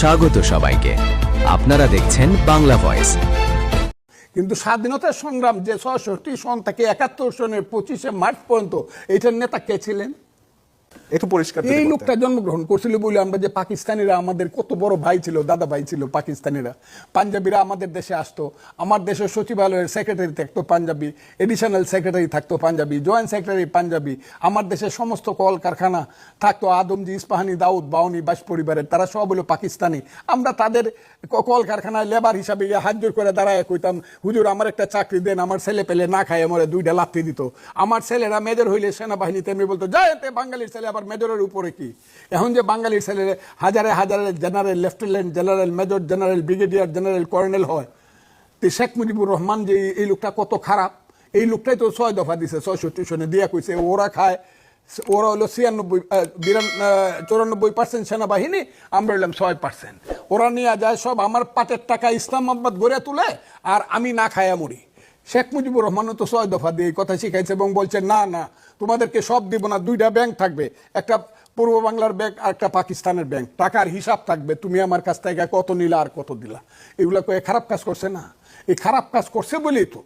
স্বাগত সবাইকে। আপনারা দেখছেন বাংলা ভয়েস। কিন্তু স্বাধীনতা সংগ্রাম যে ছয়ষট্টি সন থেকে একাত্তর সনের পঁচিশে মার্চ পর্যন্ত, এটার নেতা কে ছিলেন? একটু পরিষ্কার এই লোকটা জন্মগ্রহণ করছিল বলে আমরা যে পাকিস্তানিরা আমাদের কত বড় ভাই ছিল দাদা ভাই ছিল পাকিস্তানিরা। পাঞ্জাবিরা আমাদের দেশে আসতো। আমার দেশের সচিবালয়ের সেক্রেটারি থাকতো পাঞ্জাবি এডিশনাল সেক্রেটারি থাকতো পাঞ্জাবি জয়েন্ট সেক্রেটারি পাঞ্জাবি। আমার দেশের সমস্ত কল কারখানা থাকতো আদমজি ইস্পাহানি দাউদ বাউনি বাস পরিবারের তারা সব হলো পাকিস্তানি। আমরা তাদের ক- কল কারখানায় লেবার হিসাবে গিয়ে হাত জোর করে দাঁড়ায় কইতাম হুজুর আমার একটা চাকরি দেন আমার ছেলে পেলে না খায় আমার দুইটা লাত্তি দিত। আমার ছেলেরা মেজর হইলে সেনাবাহিনীতে এমনি বলতো যায় এতে বাঙালির ছেলে আবার মেজরের উপরে কি? এখন যে বাঙালির ছেলে হাজারে হাজারে general lieutenant general major general brigadier general colonel হয়। তো শেখ মুজিবুর রহমান যে এই- লোকটা কত খারাপ? এই লোকটাই তো ছয় দফা দিছে, ছয়ষট্টি সনে দিয়া কইছে, ওরা খায়, ওরা হলো ছিয়ানব্বই বিরান- চৌরানব্বই পার্সেন্ট সেনাবাহিনী, আমরা হলাম ছয় পার্সেন্ট ওরা নিয়ে যায়, সব আমার পাটের টাকা ইসলামাবাদ গড়ে তুলে, আর আমি না খায়া মরি। শেখ মুজিবুর রহমানও তো ছয় দফা দিয়ে এই কথা শিখাইছে এবং বলছে, না না, তোমাদেরকে সব দিব না, দুইটা ব্যাংক থাকবে। একটা পূর্ব বাংলার ব্যাংক আর একটা পাকিস্তানের ব্যাংক। টাকার হিসাব থাকবে, তুমি আমার কাছ থেকে কত নিলা আর কত দিলা। এগুলো কয়ে খারাপ কাজ করছে না। এই খারাপ কাজ করছে বলেই তো।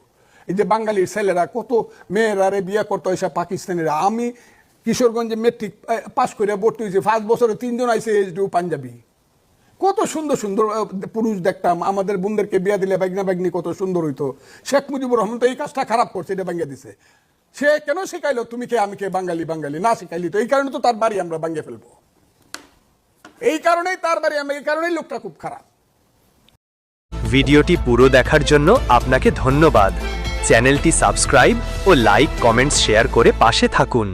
এই যে বাঙালির ছেলেরা, কত মেয়েরা রে বিয়ে করতো এসব পাকিস্তানিরা। আমি কিশোরগঞ্জে মেট্রিক পাশ করে ভর্তি হয়েছি ফার্স্ট বছরে তিনজন আইসে এইচডিউ পাঞ্জাবি। কত সুন্দর সুন্দর পুরুষ দেখতাম, আমাদের বোনদেরকে বিয়া দিলে বাগনা বাগনি কত সুন্দর হইতো। শেখ মুজিবুর রহমান তো এই কাজটা খারাপ করছে, এটা ভাঙ্গে দিছে। সে কেন শিখাইলো, তুমি কে, আমি কে, বাঙালি বাঙালি? না শিখাইলি তো, এই কারণে তো তার বাড়ি আমরা ভাঙ্গে ফেলব। এই কারণেই তার বাড়ি আমি এই কারণেই লোকটা খুব খারাপ। ভিডিওটি পুরো দেখার জন্য আপনাকে ধন্যবাদ। চ্যানেলটি সাবস্ক্রাইব ও লাইক, কমেন্টস শেয়ার করে পাশে থাকুন।